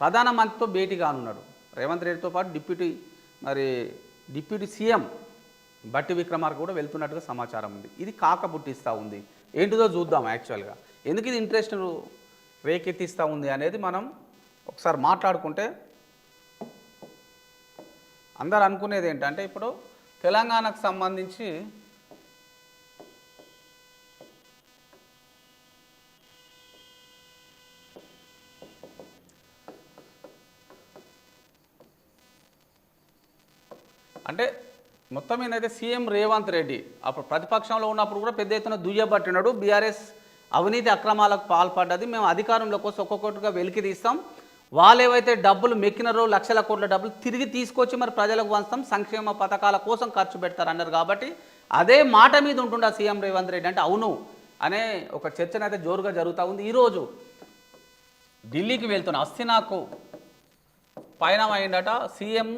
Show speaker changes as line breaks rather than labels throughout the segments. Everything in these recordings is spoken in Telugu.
ప్రధానమంత్రితో భేటీ కానున్నాడు. రేవంత్ రెడ్డితో పాటు డిప్యూటీ మరి డిప్యూటీ సీఎం బట్టి విక్రమార్క కూడా వెళ్తున్నట్టుగా సమాచారం ఉంది. ఇది కాక పుట్టిస్తూ ఉంది. ఏంటిదో చూద్దాం యాక్చువల్గా. ఎందుకు ఇది ఇంట్రెస్ట్ రేకెత్తిస్తూ ఉంది అనేది మనం ఒకసారి మాట్లాడుకుంటే అందరు అనుకునేది ఏంటంటే ఇప్పుడు తెలంగాణకు సంబంధించి అంటే మొత్తం ఏంటంటే సీఎం రేవంత్ రెడ్డి అప్పుడు ప్రతిపక్షంలో ఉన్నప్పుడు కూడా పెద్ద ఎత్తున దుయ్యబట్టినాడు. బీఆర్ఎస్ అవినీతి అక్రమాలకు పాల్పడ్డది. మేము అధికారంలోకి వస్తే ఒక్కొక్కటిగా వెలికి తీస్తాం. వాళ్ళు ఏవైతే డబ్బులు మెక్కినారో లక్షల కోట్ల డబ్బులు తిరిగి తీసుకొచ్చి మరి ప్రజలకు వంచుతాం సంక్షేమ పథకాల కోసం ఖర్చు పెడతారు అన్నారు కాబట్టి అదే మాట మీద ఉంటుండ సీఎం రేవంత్ రెడ్డి. అంటే అవును అనే ఒక చర్చనైతే జోరుగా జరుగుతూ ఉంది. ఈరోజు ఢిల్లీకి వెళ్తున్న అస్థినాకు పయనం అయిందట సీఎం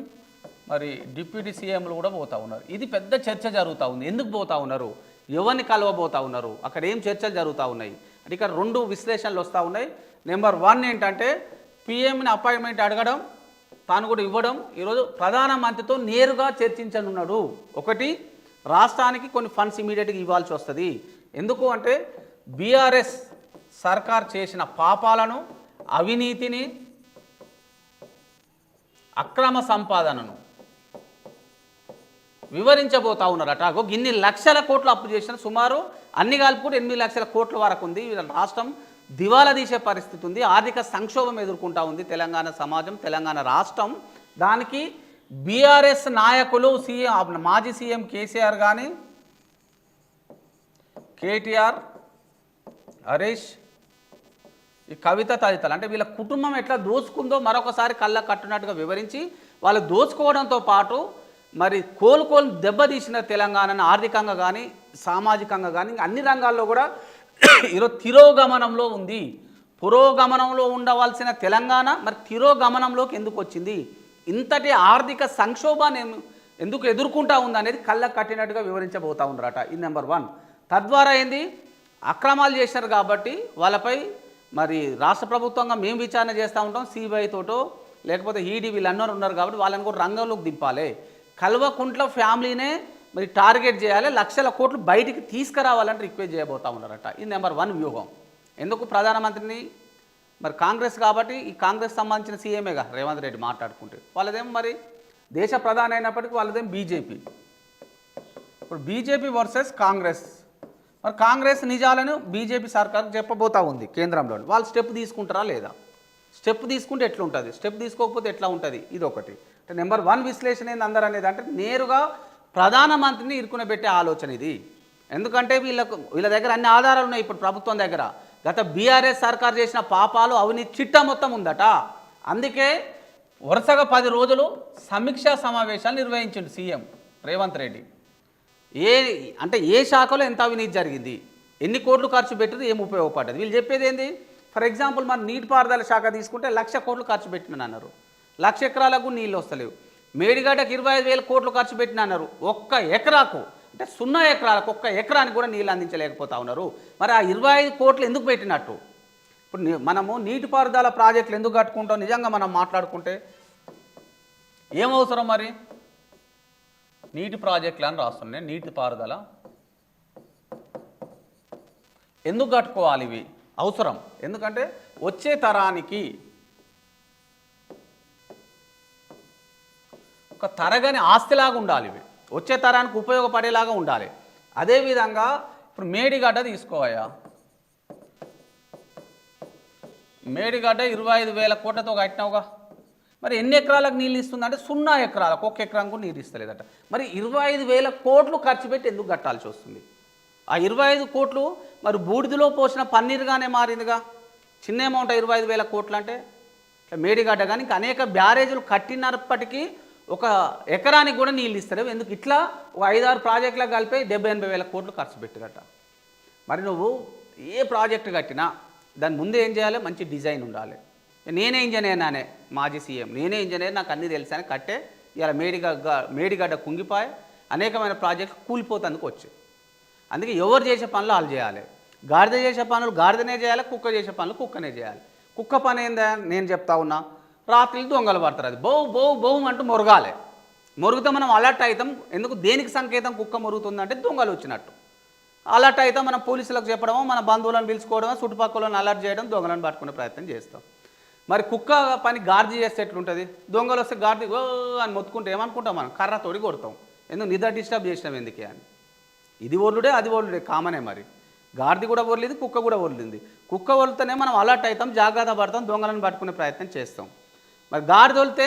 మరి డిప్యూటీ సీఎంలు కూడా పోతా ఉన్నారు. ఇది పెద్ద చర్చ జరుగుతూ ఉంది. ఎందుకు పోతా ఉన్నారు? ఎవరిని కలవబోతూ ఉన్నారు? అక్కడ ఏం చర్చలు జరుగుతూ ఉన్నాయి? అంటే ఇక్కడ రెండు విశ్లేషణలు వస్తూ ఉన్నాయి. నెంబర్ వన్ ఏంటంటే పిఎంని అపాయింట్మెంట్ అడగడం తాను కూడా ఇవ్వడం. ఈరోజు ప్రధానమంత్రితో నేరుగా చర్చించనున్నాడు. ఒకటి రాష్ట్రానికి కొన్ని ఫండ్స్ ఇమీడియట్గా ఇవ్వాల్సి వస్తుంది. ఎందుకు అంటే బీఆర్ఎస్ సర్కార్ చేసిన పాపాలను అవినీతిని అక్రమ సంపాదనను వివరించబోతా ఉన్నారు. అటాగో ఇన్ని లక్షల కోట్లు అప్పు చేసిన సుమారు అన్ని కలుపుకుంటే ఎనిమిది లక్షల కోట్ల వరకు ఉంది. వీళ్ళ రాష్ట్రం దివాలా తీసే పరిస్థితి ఉంది. ఆర్థిక సంక్షోభం ఎదుర్కొంటా ఉంది తెలంగాణ సమాజం తెలంగాణ రాష్ట్రం. దానికి బీఆర్ఎస్ నాయకులు సీఎం మాజీ సీఎం కేసీఆర్ కానీ కేటీఆర్ హరీష్ ఈ కవిత తదితరులు. అంటే వీళ్ళ కుటుంబం ఎట్లా దోచుకుందో మరొకసారి కళ్ళ కట్టునట్టుగా వివరించి వాళ్ళు దోచుకోవడంతో పాటు మరి కోలుకోలు దెబ్బతీసిన తెలంగాణను ఆర్థికంగా కానీ సామాజికంగా కానీ అన్ని రంగాల్లో కూడా ఈరోజు తిరోగమనంలో ఉంది. పురోగమనంలో ఉండవలసిన తెలంగాణ మరి తిరోగమనంలోకి ఎందుకు వచ్చింది? ఇంతటి ఆర్థిక సంక్షోభాన్ని ఎందుకు ఎదుర్కొంటా ఉంది అనేది కట్టినట్టుగా వివరించబోతా ఉన్నారట. ఇది నెంబర్ వన్. తద్వారా ఏంది? అక్రమాలు చేశారు కాబట్టి వాళ్ళపై మరి రాష్ట్ర ప్రభుత్వంగా మేము విచారణ చేస్తూ ఉంటాం సిబిఐ తోటో లేకపోతే ఈడీ వీళ్ళందరూ ఉన్నారు కాబట్టి వాళ్ళని కూడా రంగంలోకి దింపాలి. కల్వకుంట్ల ఫ్యామిలీనే మరి టార్గెట్ చేయాలి లక్షల కోట్లు బయటికి తీసుకురావాలని రిక్వెస్ట్ చేయబోతా ఉన్నారట. ఇది నెంబర్ వన్ వ్యూహం. ఎందుకు ప్రధానమంత్రిని? మరి కాంగ్రెస్ కాబట్టి ఈ కాంగ్రెస్ సంబంధించిన సీఎంఏగా రేవంత్ రెడ్డి మాట్లాడుకుంటే వాళ్ళదేం మరి దేశ ప్రధాని అయినప్పటికీ వాళ్ళదేం బీజేపీ? ఇప్పుడు బీజేపీ వర్సెస్ కాంగ్రెస్. మరి కాంగ్రెస్ నిజాలను బీజేపీ సర్కార్ చెప్పబోతా ఉంది కేంద్రంలో వాళ్ళు స్టెప్ తీసుకుంటారా లేదా? స్టెప్ తీసుకుంటే ఎట్లుంటుంది? స్టెప్ తీసుకోకపోతే ఎట్లా ఉంటుంది? ఇది ఒకటి అంటే నెంబర్ వన్ విశ్లేషణ ఏంది అందరు అనేది? అంటే నేరుగా ప్రధానమంత్రిని ఇరుకునబెట్టే ఆలోచన ఇది. ఎందుకంటే వీళ్ళకు వీళ్ళ దగ్గర అన్ని ఆధారాలు ఉన్నాయి ఇప్పుడు ప్రభుత్వం దగ్గర. గత బీఆర్ఎస్ సర్కార్ చేసిన పాపాలు అవినీతి చిట్టా మొత్తం ఉందట. అందుకే వరుసగా పది రోజులు సమీక్షా సమావేశాలు నిర్వహించండి సీఎం రేవంత్ రెడ్డి. ఏ అంటే ఏ శాఖలో ఎంత అవినీతి జరిగింది? ఎన్ని కోట్లు ఖర్చు పెట్టింది ఏం ఉపయోగపడ్డది? వీళ్ళు చెప్పేది ఏంది? ఫర్ ఎగ్జాంపుల్ మన నీటిపారుదల శాఖ తీసుకుంటే లక్ష కోట్లు ఖర్చు పెట్టిన అన్నారు. లక్ష ఎకరాలకు నీళ్ళు వస్తలేవు. మేడిగడ్డకు ఇరవై ఐదు వేల కోట్లు ఖర్చు పెట్టిన అన్నారు. ఒక్క ఎకరాకు అంటే సున్నా ఎకరాలకు ఒక్క ఎకరానికి కూడా నీళ్ళు అందించలేకపోతా ఉన్నారు. మరి ఆ ఇరవై ఐదు కోట్లు ఎందుకు పెట్టినట్టు? ఇప్పుడు మనము నీటిపారుదల ప్రాజెక్టులు ఎందుకు కట్టుకుంటాం? నిజంగా మనం మాట్లాడుకుంటే ఏం అవసరం మరి? నీటి ప్రాజెక్టులు అని రాస్తున్నాయి. నీటిపారుదల ఎందుకు కట్టుకోవాలి ఇవి? అవసరం. ఎందుకంటే వచ్చే తరానికి ఒక తరగని ఆస్తిలాగా ఉండాలి ఇవి. వచ్చే తరానికి ఉపయోగపడేలాగా ఉండాలి. అదేవిధంగా ఇప్పుడు మేడిగడ్డ తీసుకోవయ్యా. మేడిగడ్డ ఇరవై ఐదు వేల కోట్లతో కట్టినావుగా. మరి ఎన్ని ఎకరాలకు నీళ్ళు ఇస్తుందంటే సున్నా ఎకరాలకు ఒక ఎకరానికి కూడా నీళ్ళు ఇస్తలేదట. మరి ఇరవై ఐదు వేల కోట్లు ఖర్చు పెట్టి ఎందుకు కట్టాల్సి వస్తుంది? ఆ ఇరవై ఐదు కోట్లు మరి బూడిదలో పోసిన పన్నీరుగానే మారిందిగా. చిన్న అమౌంట్ ఇరవై ఐదు వేల కోట్లు అంటే ఇట్లా మేడిగడ్డ కానీ ఇంకా అనేక బ్యారేజీలు కట్టినప్పటికీ ఒక ఎకరానికి కూడా నీళ్ళు ఇస్తారు ఎందుకు? ఇట్లా ఒక ఐదారు ప్రాజెక్టులకు కలిపి డెబ్బై ఎనభై వేల కోట్లు ఖర్చు పెట్టుగట మరి నువ్వు ఏ ప్రాజెక్ట్ కట్టినా దాని ముందు ఏం చేయాలి? మంచి డిజైన్ ఉండాలి. నేనే ఇంజనీర్ నానే మాజీ సీఎం. నేనే ఇంజనీర్ నాకు అన్నీ తెలుసు అని కట్టే ఇలా మేడిగడ్డ మేడిగడ్డ కుంగిపాయ అనేకమైన ప్రాజెక్టులు కూలిపోతందుకు వచ్చాయి. అందుకే ఎవరు చేసే పనులు వాళ్ళు చేయాలి. గాడిద చేసే పనులు గాడిదనే చేయాలి కుక్క చేసే పనులు కుక్కనే చేయాలి. కుక్క పని ఏందా? నేను చెప్తా ఉన్నా రాత్రి దొంగలు పడతారు అది. బౌ బౌ బౌ అంటూ మొరగాలి. మొరుగుతే మనం అలర్ట్ అవుతాం. ఎందుకు? దేనికి సంకేతం కుక్క మొరుగుతుందంటే దొంగలు వచ్చినట్టు. అలర్ట్ అయితే మనం పోలీసులకు చెప్పడమో మన బంధువులను పిలుచుకోవడమో చుట్టుపక్కలను అలర్ట్ చేయడం దొంగలను పట్టుకునే ప్రయత్నం చేస్తాం. మరి కుక్క పని గార్జీ చేస్తే ఎట్లుంటుంది? దొంగలు వస్తే గార్జీ ఓ అని మొత్తుకుంటే ఏమనుకుంటాం మనం? కర్రతోడి కొడతాం. ఎందుకు? నిద్ర డిస్టర్బ్ చేసినాం ఎందుకే అని. ఇది ఒళ్ళుడే అది ఒళ్ళుడే కామనే మరి. గాడిది కూడా ఒర్లింది కుక్క కూడా ఒర్లింది. కుక్క ఒలితేనే మనం అలర్ట్ అవుతాం జాగ్రత్త పడతాం దొంగలను పట్టుకునే ప్రయత్నం చేస్తాం. మరి గాడిద వలితే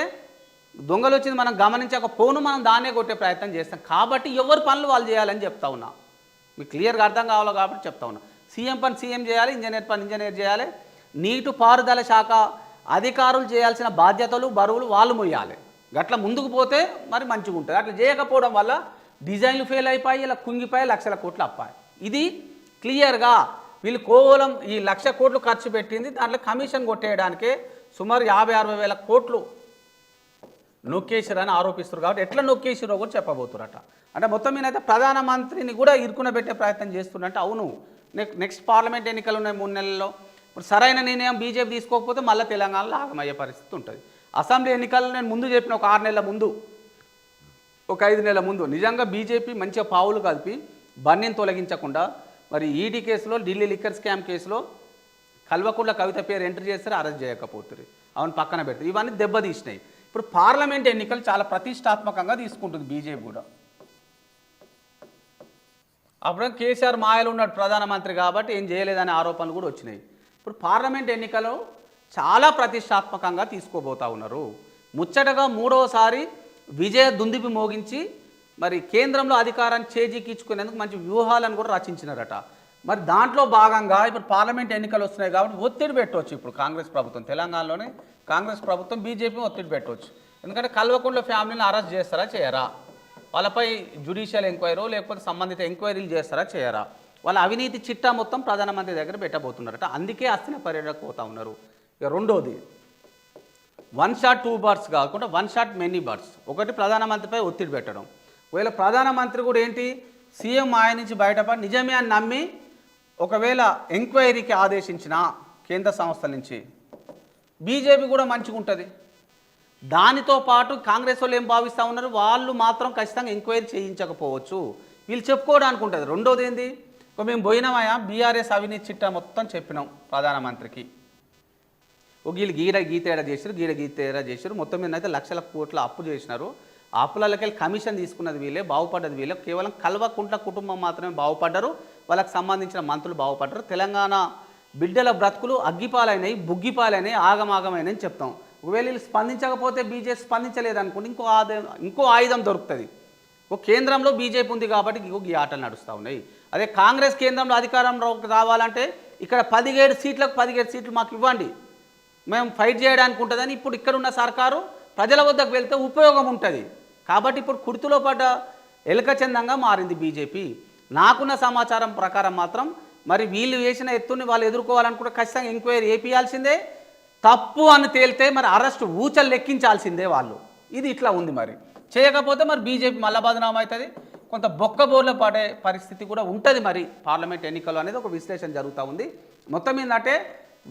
దొంగలు వచ్చింది మనం గమనించక పోను మనం దాన్నే కొట్టే ప్రయత్నం చేస్తాం. కాబట్టి ఎవరు పనులు వాళ్ళు చేయాలని చెప్తా ఉన్నా. మీకు క్లియర్గా అర్థం కావాలో కాబట్టి చెప్తా ఉన్నా. సీఎం పని సీఎం చేయాలి ఇంజనీర్ పని ఇంజనీర్ చేయాలి. నీటి పారుదల శాఖ అధికారులు చేయాల్సిన బాధ్యతలు బరువులు వాళ్ళు మొయ్యాలి. గట్ల ముందుకు పోతే మరి మంచిగా ఉంటుంది అట్లా చేయకపోవడం వల్ల డిజైన్లు ఫెయిల్ అయిపోయి ఇలా కుంగిపోయి లక్షల కోట్లు అప్పాయి. ఇది క్లియర్గా వీళ్ళు కేవలం ఈ లక్ష కోట్లు ఖర్చు పెట్టింది దాంట్లో కమిషన్ కొట్టేయడానికే సుమారు యాభై అరవై వేల కోట్లు నొక్కేసిరని అని ఆరోపిస్తారు కాబట్టి ఎట్లా నొక్కేసిరో కూడా చెప్పబోతురట అంటే మొత్తం మీద ప్రధానమంత్రిని కూడా ఇరుకున పెట్టే ప్రయత్నం చేస్తున్నట్టు అవును. నెక్స్ట్ పార్లమెంట్ ఎన్నికలు ఉన్నాయి మూడు నెలల్లో. ఇప్పుడు సరైన నిర్ణయం బీజేపీ తీసుకోకపోతే మళ్ళీ తెలంగాణలో ఆగమయ్యే పరిస్థితి ఉంటుంది. అసెంబ్లీ ఎన్నికల్లో నేను ముందు చెప్పిన ఒక ఆరు నెలల ముందు ఒక ఐదు నెలల ముందు. నిజంగా బీజేపీ మంచిగా పావులు కలిపి బన్నీని తొలగించకుండా మరి ఈడీ కేసులో ఢిల్లీ లిక్కర్ స్కామ్ కేసులో కల్వకుంట్ల కవిత పేరు ఎంటర్ చేస్తారు అరెస్ట్ చేయకపోతుంది అవును పక్కన పెడతారు. ఇవన్నీ దెబ్బతీసినాయి. ఇప్పుడు పార్లమెంట్ ఎన్నికలు చాలా ప్రతిష్టాత్మకంగా తీసుకుంటుంది బీజేపీ కూడా. అప్పుడు కేసీఆర్ మాయలు ఉన్నాడు ప్రధానమంత్రి కాబట్టి ఏం చేయలేదనే ఆరోపణలు కూడా వచ్చినాయి. ఇప్పుడు పార్లమెంట్ ఎన్నికలు చాలా ప్రతిష్టాత్మకంగా తీసుకోబోతా ఉన్నారు. ముచ్చటగా మూడవసారి విజయ దుందిపి మోగించి మరి కేంద్రంలో అధికారాన్ని చేజిక్కించుకునేందుకు మంచి వ్యూహాలను కూడా రచించినారట. మరి దాంట్లో భాగంగా ఇప్పుడు పార్లమెంట్ ఎన్నికలు వస్తున్నాయి కాబట్టి ఒత్తిడి పెట్టవచ్చు ఇప్పుడు కాంగ్రెస్ ప్రభుత్వం. తెలంగాణలోనే కాంగ్రెస్ ప్రభుత్వం బీజేపీ ఒత్తిడి పెట్టవచ్చు. ఎందుకంటే కల్వకుంట్ల ఫ్యామిలీని అరెస్ట్ చేస్తారా చేయరా? వాళ్ళపై జ్యుడిషియల్ ఎంక్వైరీ లేకపోతే సంబంధిత ఎంక్వైరీలు చేస్తారా చేయరా? వాళ్ళ అవినీతి చిట్టా మొత్తం ప్రధానమంత్రి దగ్గర పెట్టబోతున్నారట. అందుకే అస్థిన పర్యటనకు పోతా ఉన్నారు. ఇక రెండోది వన్ షాట్ టూ బర్డ్స్ కాకుండా వన్ షాట్ మెనీ బర్డ్స్ ఒకటి ప్రధానమంత్రిపై ఒత్తిడి పెట్టడం. ఒకవేళ ప్రధానమంత్రి కూడా ఏంటి? సీఎం ఆయన నుంచి బయటపడి నిజమే అని నమ్మి ఒకవేళ ఎంక్వైరీకి ఆదేశించిన కేంద్ర సంస్థల నుంచి బీజేపీ కూడా మంచిగా ఉంటుంది. దానితో పాటు కాంగ్రెస్ వాళ్ళు ఏం భావిస్తూ ఉన్నారు? వాళ్ళు మాత్రం ఖచ్చితంగా ఎంక్వైరీ చేయించకపోవచ్చు. వీళ్ళు చెప్పుకోవడానికి ఉంటుంది. రెండోది ఏంది? ఒక మేము పోయినామయ్యా బీఆర్ఎస్ అవినీతి చిట్టా మొత్తం చెప్పినాం ప్రధానమంత్రికి. ఒక వీళ్ళు గీడ గీతేడా చేశారు గీడ గీతేడా చేశారు మొత్తం మీద అయితే లక్షల కోట్ల అప్పు చేసినారు. ఆ కమిషన్ తీసుకున్నది వీళ్ళే బాగుపడ్డది వీళ్ళే. కేవలం కల్వకుంట్ల కుటుంబం మాత్రమే బాగుపడ్డారు. వాళ్ళకి సంబంధించిన మంత్రులు బాగుపడ్డారు. తెలంగాణ బిడ్డల బ్రతుకులు అగ్గిపాలైనవి బుగ్గిపాలైనవి ఆగమాగమైనవి అని చెప్తాం. ఒకవేళ వీళ్ళు స్పందించకపోతే బీజేపీ స్పందించలేదు అనుకుంటే ఇంకో ఆయుధం ఇంకో ఆయుధం దొరుకుతుంది. ఒక కేంద్రంలో బీజేపీ ఉంది కాబట్టి ఇంకొక ఈ ఆటలు నడుస్తూ ఉన్నాయి. అదే కాంగ్రెస్ కేంద్రంలో అధికారంలోకి రావాలంటే ఇక్కడ పదిహేడు సీట్లకు పదిహేడు సీట్లు మాకు ఇవ్వండి. మేము ఫైట్ చేయడానికి ఉంటుందని ఇప్పుడు ఇక్కడున్న సర్కారు ప్రజల వద్దకు వెళ్తే ఉపయోగం ఉంటుంది. కాబట్టి ఇప్పుడు కుర్తులో పడ్డ ఎలకచందంగా మారింది బీజేపీ. నాకున్న సమాచారం ప్రకారం మాత్రం మరి వీళ్ళు వేసిన ఎత్తుని వాళ్ళు ఎదుర్కోవాలనుకుంటే ఖచ్చితంగా ఎంక్వైరీ వేపియాల్సిందే తప్పు అని తేలితే మరి అరెస్ట్ ఊచలు లెక్కించాల్సిందే వాళ్ళు. ఇది ఇట్లా ఉంది మరి. చేయకపోతే మరి బీజేపీ మళ్ళా అవుతుంది కొంత బొక్క బోర్ల పడే పరిస్థితి కూడా ఉంటుంది మరి. పార్లమెంట్ ఎన్నికలు అనేది ఒక విశ్లేషణ జరుగుతూ ఉంది. మొత్తం ఏంటంటే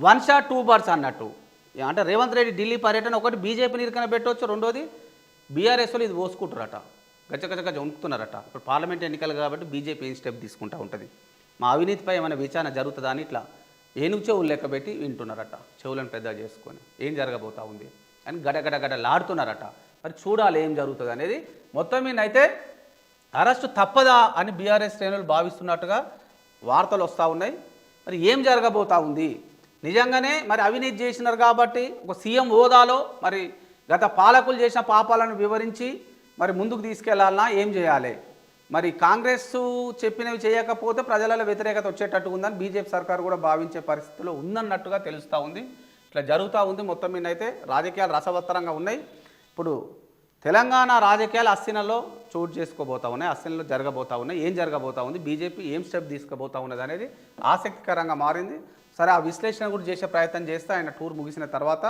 వన్ షాట్ టూ బర్డ్స్ అన్నట్టు. అంటే రేవంత్ రెడ్డి ఢిల్లీ పర్యటన ఒకటి బీజేపీని ఇరుకన పెట్టవచ్చు రెండోది బీఆర్ఎస్ వాళ్ళు ఇది పోసుకుంటారట గచ్చ గజ గచ్చ ఇప్పుడు పార్లమెంట్ ఎన్నికలు కాబట్టి బీజేపీ ఏం స్టెప్ తీసుకుంటా ఉంటుంది? మా అవినీతిపై ఏమైనా విచారణ జరుగుతుందా అని ఇట్లా ఏనుగు చెవులు లెక్క పెట్టి వింటున్నారట చెవులను పెద్దగా చేసుకొని. ఏం జరగబోతా ఉంది? అని గడగడ గడలాడుతున్నారట మరి చూడాలి ఏం జరుగుతుంది అనేది మొత్తం మీద అయితే అరెస్టు తప్పదా అని బీఆర్ఎస్ శ్రేణులు భావిస్తున్నట్టుగా వార్తలు వస్తూ ఉన్నాయి. మరి ఏం జరగబోతా ఉంది? నిజంగానే మరి అవినీతి చేసినారు కాబట్టి ఒక సీఎం హోదాలో మరి గత పాలకులు చేసిన పాపాలను వివరించి మరి ముందుకు తీసుకెళ్ళాలన్నా ఏం చేయాలి? మరి కాంగ్రెస్ చెప్పినవి చేయకపోతే ప్రజలలో వ్యతిరేకత వచ్చేటట్టు ఉందని బీజేపీ సర్కార్ కూడా భావించే పరిస్థితిలో ఉందన్నట్టుగా తెలుస్తూ ఉంది. ఇట్లా జరుగుతూ ఉంది మొత్తం మీద అయితే రాజకీయాలు రసవత్తరంగా ఉన్నాయి. ఇప్పుడు తెలంగాణ రాజకీయాలు అస్థినలో చోటు చేసుకోబోతా ఉన్నాయి అస్థినలో జరగబోతా ఉన్నాయి. ఏం జరగబోతా ఉంది? బీజేపీ ఏం స్టెప్ తీసుకోబోతా ఉన్నది అనేది ఆసక్తికరంగా మారింది. సరే ఆ విశ్లేషణ కూడా చేసే ప్రయత్నం చేస్తే. ఆయన టూర్ ముగిసిన తర్వాత.